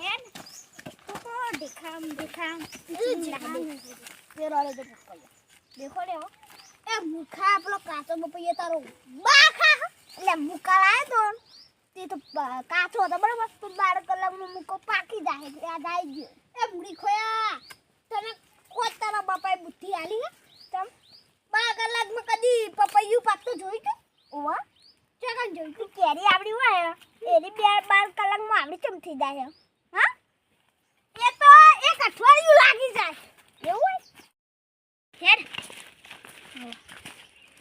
હેડ તો દેખામ દેખામ પેલો રે તો પકડ્યો. દેખો રે હો. એ મુખા પેલો કાચો બપૈયો તારો બાખા એટલે મુકા લાયો તો તે તો કાચો હતો બરાબર તો બાર કલાકમાં મુકો પાકી જાય એટલે યાદ આવી ગયો એ મૂડી ખોયા તને ખોજ તારા બાપાએ બુદ્ધિ આલી હે તમ બાર કલાકમાં કદી પપૈયું પાકતું જોયું તું ઓવા ચોકન જોયું તું કેરી આવડી હોય એની બે બાર કલાકમાં આવડી ચમ થઈ જાય અઠવાડિયું લાગી જાય. એવું હેડ.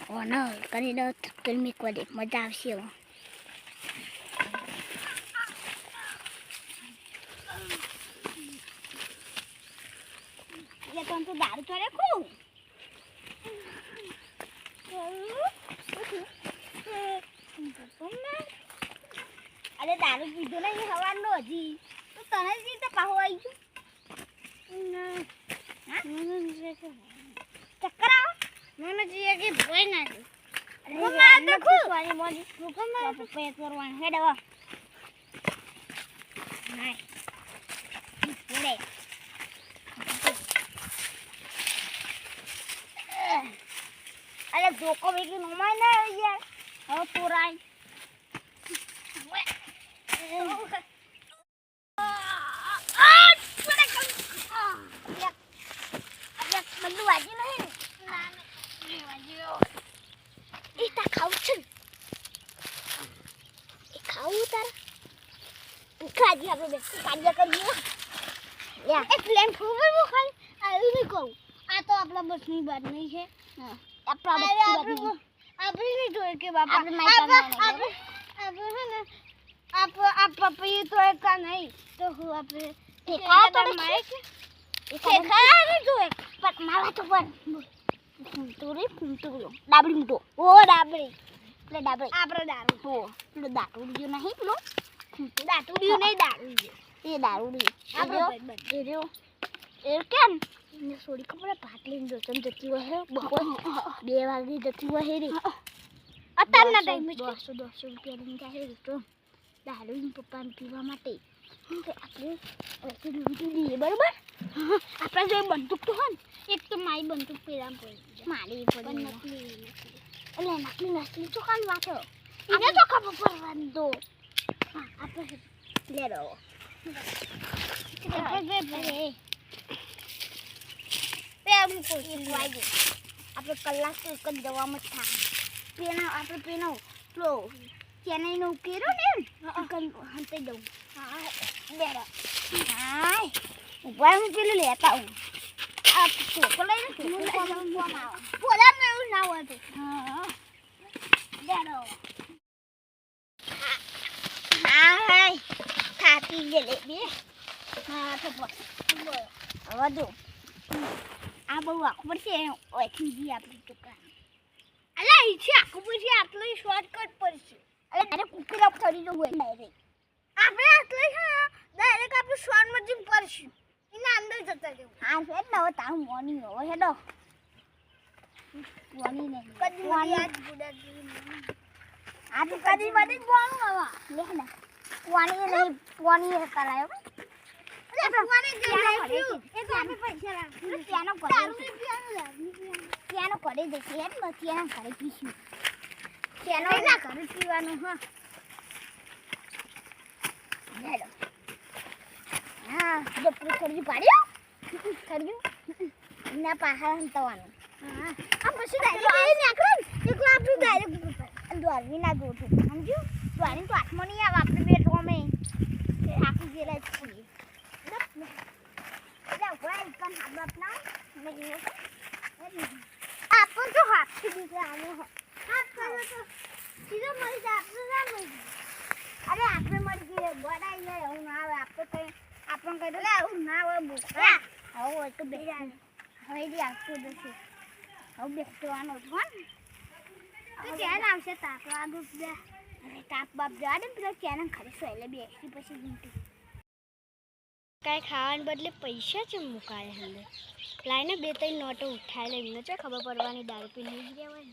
ઓ ન કરી દો ફિલ્મી કોઈ મજા આવશે હો. એ તો તું દારૂ તો રાખું. અરે, દારૂ પીધો નહીં હવાનો હજી. તો તને જ રીતે પાહો આવી ગયું? અરે જોકો ભેગી નમાય ના યાર હવે તોરાય બધું વાજી નહીં એ તા ખાવું છે એ ખાવું ખાજી આપણે કાજ્યા કરીએ. યા એ પ્લેન ખબર હું ખાલી? આવ્યું નહીં કહું. આ તો આપણા બસની બાદ નહીં છે આપણા નહીં જોઈએ કે બાપા આપણે આપણે છે ને આપ આપ પપૈયું તો એક નહીં. તો હું આપણે ઠેકાયા તો મારે. કે ઠેકાયા નહીં જોઈએ પણ મારા તો પણ ફૂમતુરી ફૂમતુરો ડાબડી મૂટો ઓ ડાબડી. એટલે ડાબડી. આપણે દારૂ એટલે પેલો જો નહીં પેલો દાટુડિયું નહીં દારૂ એ દારૂડિયો એ રહ્યો એ કેમ? થોડી ખબર લઈને જોતમ જતી હોય બપોર. બે વાગે જતી હોય હેરી અત્યારના ટાઈમે દોઢસો દોઢસો રૂપિયા લઈને જાય તો. દારૂ પપ્પાને પીવા માટે. આપણે વચ્ચે લૂંટી દઈએ બરાબર? આપણા જો બંદૂક તો હોય ને એક તો મારી બંદૂક પેલા પડી મારી પણ નકલી એટલે નકલી નસલી તો કાલ વાત. એને તો ખબર પડવાની તો. હા આપણે કલાક તો એક જ જવામાં જ પેલા આપણે પેલો પેલો ચેન્નઈનો ઉકેરો ને હંતે દઉં હા બેરો હાય ઊભા હું પેલું લેતા હું આ ચોકો લઈને ચોકો કોમ કોમ આવે બોલા મેં ના હોય હા બેરો હાય થાકી ગયેલી બે હા જો આ બહુ આખું પડશે ઓયથી જી આપણી દુકાન અલા ઈ છે આખું પછી આટલો શોર્ટકટ પડશે અરે તારે કુકર અપ થઈ જવું હોય ડાયરેક્ટ આપણે આટલો છે ડાયરેક્ટ આપણે શોર્ટમાં જીમ પડશું એના અંદર જતા રહેવું હા છે ને હવે તારું મોર્નિંગ હવે હેડો મોર્નિંગ નહીં કદી મને યાદ બુડા આ તો કદી બધી જ બોલું હવે લે ને. પાણી નહીં પાણી કરાયો ને પાહા હંતવાનું. હા. આ પછી ડાયરેક્ટ નાખો ને એકલો આપણું ડાયરેક્ટ દ્વારવી ના જોતું સમજ્યું? દ્વારી તો હાથમાં નહીં આવે આપણે ટોમે ગયેલા છીએ હાથ આપણ તો હાથથી દીકરા આનો હાથ તો સીધો મળી જાય આપણે ના મળી જાય અરે આપણે મળી ગઈએ ગોડાઈ જાય એવું ના આવે આપણે કઈ આપણને કઈ એટલે એવું ના આવે બોકરા હવે હોય તો બે હવે બેસવાનું જ ને તો ધ્યાન આવશે આગળ બે કાપ બાપ જવા દે પેલા ક્યાં ખરીશું એટલે બેસી પછી જીંટી કાંઈ ખાવાને બદલે પૈસા છે મુકાય અંદર લાઈને બે ત્રણ નોટો ઉઠાઈ લે. એમને છે ખબર પડવાની દારૂ પીને જ ગયા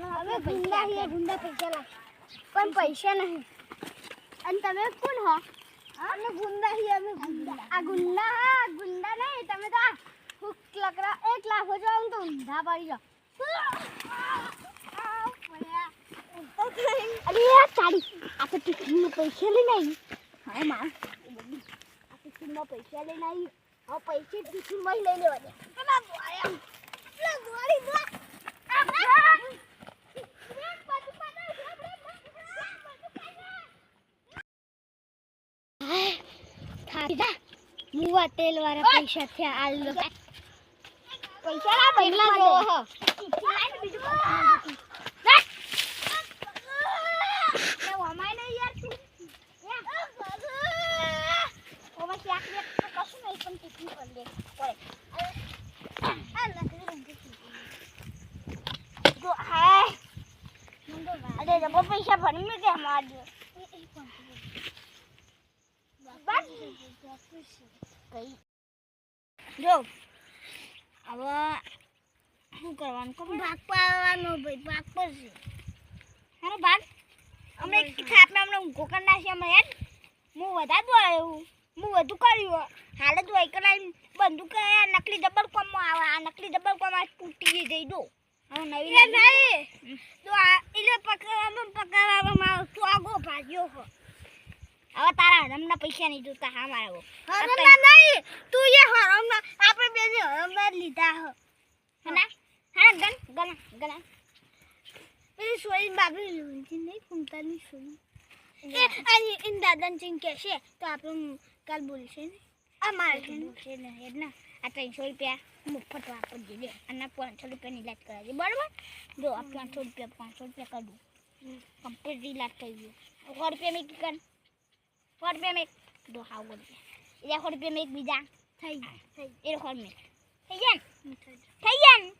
હોય ને અમે ગુંડા છીએ ગુંડા પૈસા લાગ પણ પૈસા નહીં અને તમે કોણ હો અમે ગુંડા છીએ અમે ગુંડા આ ગુંડા હા ગુંડા નહીં તમે તો આ હુક લકડા એક લાખ જો આમ તો ઊંધા પડી જાઓ અરે યાર તારી આ તો ટિફિનમાં પૈસા લઈને આવી હા માં આ ટિફિનમાં પૈસા લઈને આવી હવે પૈસે ટિફિનમાં લઈ લેવા દે દોડી મુવા તેલ વાળા પૈસા થયા આ લો. પૈસા ના કેટલા જો હો? પૈસા જો હવે શું કરવાનું ખબર? ભાગ પાડવાનો ભાઈ ભાગ પડશે. હારો ભાગ? અમે થાપને અમને ઊંઘો કરી નાખી અમે યાર હું વધારે દોડ્યો હું. વધુ કર્યું હાલ જ હોય કરાવી બંદૂક નકલી ડબલ કોમમાં આવે. આ નકલી ડબલ કોમ આ તૂટી જઈ દો. હવે નવી નહીં તો આ એટલે પકડવામાં પકડવામાં તું આગો ભાગ્યો હો. હવે તારા હરમના પૈસા નહીં જોતા હા મારા હરમના નહીં તું એ હરમના આપણે બે જે હરમના લીધા હો. હના? હા ગન ગન ગન એ સોઈ બાબી લોંજી નહીં ફૂમતાની સોઈ એ અને ઇન દાદન ચિંગ કહેશે તો આપણે કાલ બોલશે ને? આ મારે છે ને? એટલે આ ત્રણસો રૂપિયા મફત વાપરજે દીધે અને પાંચસો રૂપિયાની ઇલાજ કરાવજે બરાબર? જો આ પાંચસો રૂપિયા પાંચસો રૂપિયા કરી કમ્પ્લીટ ઇલાજ કરી ગયો. સો રૂપિયા મેં કર સો રૂપિયા મેં દો હાવ બોલ એ સો રૂપિયા મેં એક બીજા થઈ થઈ એ સો મેં થઈ ને થઈ ને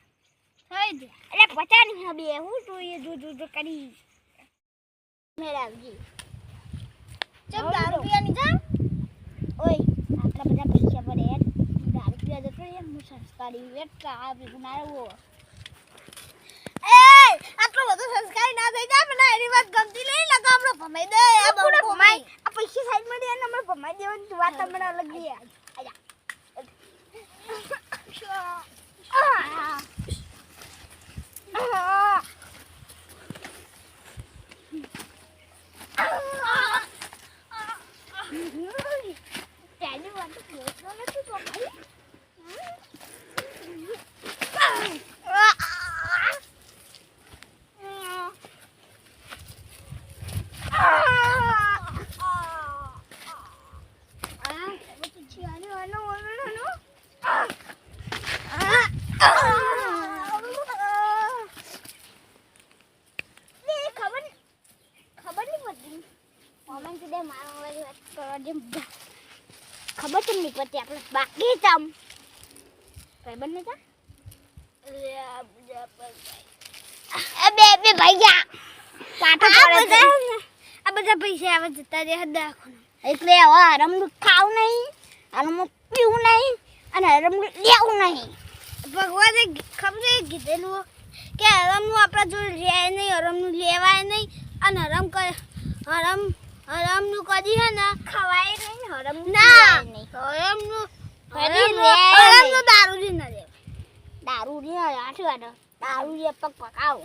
થઈ ગયા એટલે પચાસની હવે હું જોઈએ જો જો જો કરી મેળવજી ચમ દારૂ પીવાની જા ઓય આટલા બધા પૈસા પડે યાર દારૂ પીવા જતો યાર હું સંસ્કારી વેટ કા ભેગું ના એ આટલો બધો સંસ્કારી ના થઈ જાય મને એની વાત ગમતી નહીં લગા હમણાં ભમાઈ દે આ બહુ ભમાઈ આ પૈસા સાઈડમાં દે અને હમણાં ભમાઈ દે આજા આ Daddy want to play with the boys. ખબર ખબર નહીં પડતી મોમેન કીધે મારા વાળી વાત કરવા જેમ ખબર કેમ નહીં પડતી આપણે બાકી તમ ભાઈ બંને તા એ બે બે ભાઈ ગયા પાટો પડે આ બધા પૈસા આવે જતા રહે દાખો એટલે હવે હરમનું ખાવું નહીં હરમનું પીવું નહીં અને હરમનું લેવું નહીં ભગવાને ખબર કીધેલું કે હરમનું આપણા જોડે રહે નહીં હરમનું લેવાય નહીં અને હરમ કર હરમ હરમનું કદી હે ને? ખવાય નહીં હરમ ના. હરમનું હરમનું દારૂ જ ન દે. દારૂ રે આઠ વાડો દારૂ રે પક પકાવો